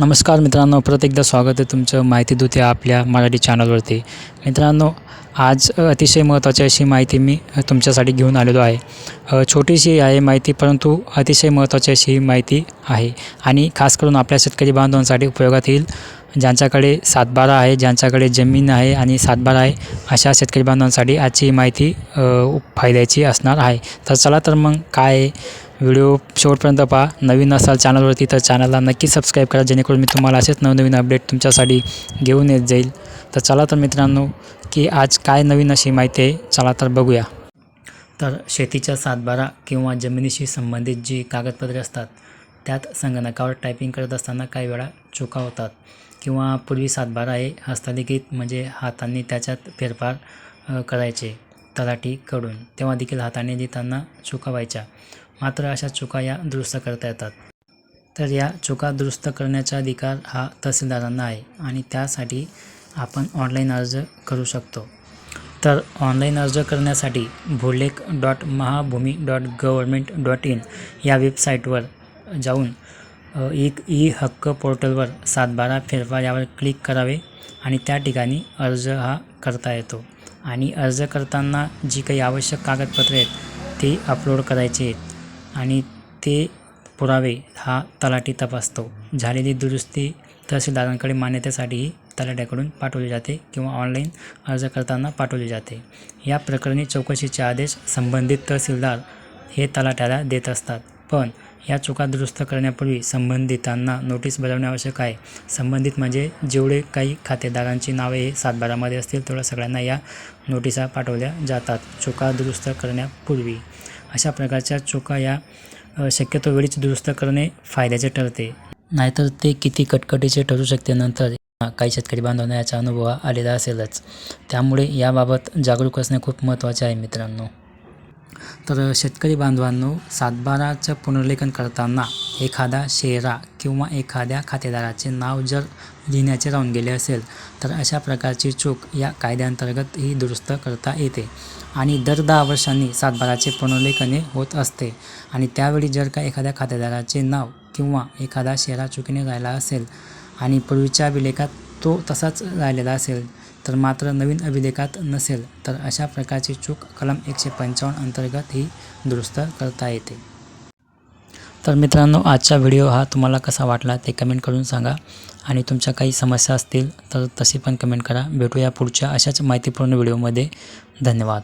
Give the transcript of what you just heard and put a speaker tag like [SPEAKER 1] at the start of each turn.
[SPEAKER 1] नमस्कार मित्रांनो परत एकदा स्वागत आहे तुमचं माहिती दूत या आपल्या मराठी चॅनलवरती. मित्रांनो आज अतिशय महत्त्वाची अशी माहिती मी तुमच्यासाठी घेऊन आलेलो आहे. छोटीशी आहे माहिती परंतु अतिशय महत्त्वाची अशी ही माहिती आहे. आणि खास करून आपल्या शेतकरी बांधवांसाठी उपयोगात येईल ज्यांच्याकडे सातबारा आहे ज्यांच्याकडे जमीन आहे आणि सातबारा आहे अशा शेतकरी बांधवांसाठी आजची माहिती फायद्याची असणार आहे. तर चला तर मग काय आहे, व्हिडिओ शेवटपर्यंत पहा. नवीन असाल चॅनलवरती तर चॅनलला नक्की सबस्क्राईब करा. जेणेकरून मी तुम्हाला असेच नवनवीन अपडेट तुमच्यासाठी घेऊन येत जाईल. तर चला तर मित्रांनो की आज काय नवीन अशी माहिती आहे चला तर बघूया. तर शेतीच्या सातबारा किंवा जमिनीशी संबंधित जी कागदपत्रे असतात त्यात संगणकावर टायपिंग करत असताना काही वेळा चुका होतात. किंवा पूर्वी सातबारा हे हस्तलिखित म्हणजे हातांनी त्याच्यात फेरफार करायचे. तलाठीकडून तेव्हा देखील हाताने लिहिताना चुका व्हायच्या. मात्र अशा चुका या दुरुस्त करता येतात. तर या चुका दुरुस्त करण्याचा अधिकार हा तहसीलदारांना आहे आणि त्यासाठी आपण ऑनलाईन अर्ज करू शकतो. तर ऑनलाईन अर्ज करण्यासाठी Bhulekh dot Mahabhumi dot government dot in या वेबसाईटवर जाऊन एक ई हक्क पोर्टलवर सातबारा फेरफार यावर क्लिक करावे आणि त्या ठिकाणी अर्ज हा करता येतो. आणि अर्ज करताना जी काही आवश्यक कागदपत्रे आहेत ती अपलोड करायची आहेत. आणि ते पुरावे हा तलाठी तपासतो. झालेली दुरुस्ती तहसीलदारांकडे मान्यतेसाठीही तलाट्याकडून पाठवली जाते किंवा ऑनलाईन अर्ज करताना पाठवली जाते. या प्रकरणी चौकशीचे आदेश संबंधित तहसीलदार हे तलाठ्याला देत असतात. पण या चुका दुरुस्त करण्यापूर्वी संबंधितांना नोटीस बजावणे आवश्यक आहे. संबंधित म्हणजे जेवढे काही खातेदारांची नावे हे सातबारामध्ये असतील तेवढ्या सगळ्यांना या नोटिसा पाठवल्या जातात. चुका दुरुस्त करण्यापूर्वी. अशा प्रकारच्या चुका या शक्यतो वेळीच दुरुस्त करणे फायद्याचे ठरते. नाहीतर ते किती कटकटीचे ठरू शकते नंतर काही शेतकरी बांधवांना याचा अनुभव आलेला असेलच. त्यामुळे याबाबत जागरूक असणे खूप महत्त्वाचे आहे मित्रांनो. तर शेतकरी बांधवांनो सातबाराचं पुनर्लेखन करताना एखादा शेरा किंवा एखाद्या खातेदाराचे नाव जर लिहिण्याचे राहून गेले असेल तर अशा प्रकारची चूक या कायद्याअंतर्गत ही दुरुस्त करता येते आणि दर दहा वर्षांनी सातबाराचे पुनर्लेखने होत असते आणि त्यावेळी जर का एखाद्या खातेदाराचे नाव किंवा एखादा शेरा चुकीने राहिला असेल आणि पूर्वीच्या अभिलेखात तो तसाच राहिलेला असेल तर मात्र नवीन अभिलेखात नसेल तर अशा प्रकारची चूक कलम एकशे पंचावन्न अंतर्गत ही दुरुस्त करता येते. तर मित्रांनो आजचा व्हिडिओ हा तुम्हाला कसा वाटला ते कमेंट करून सांगा. आणि तुमच्या काही समस्या असतील तर तशी पण कमेंट करा. भेटूया पुढच्या अशाच माहितीपूर्ण व्हिडिओमध्ये. धन्यवाद.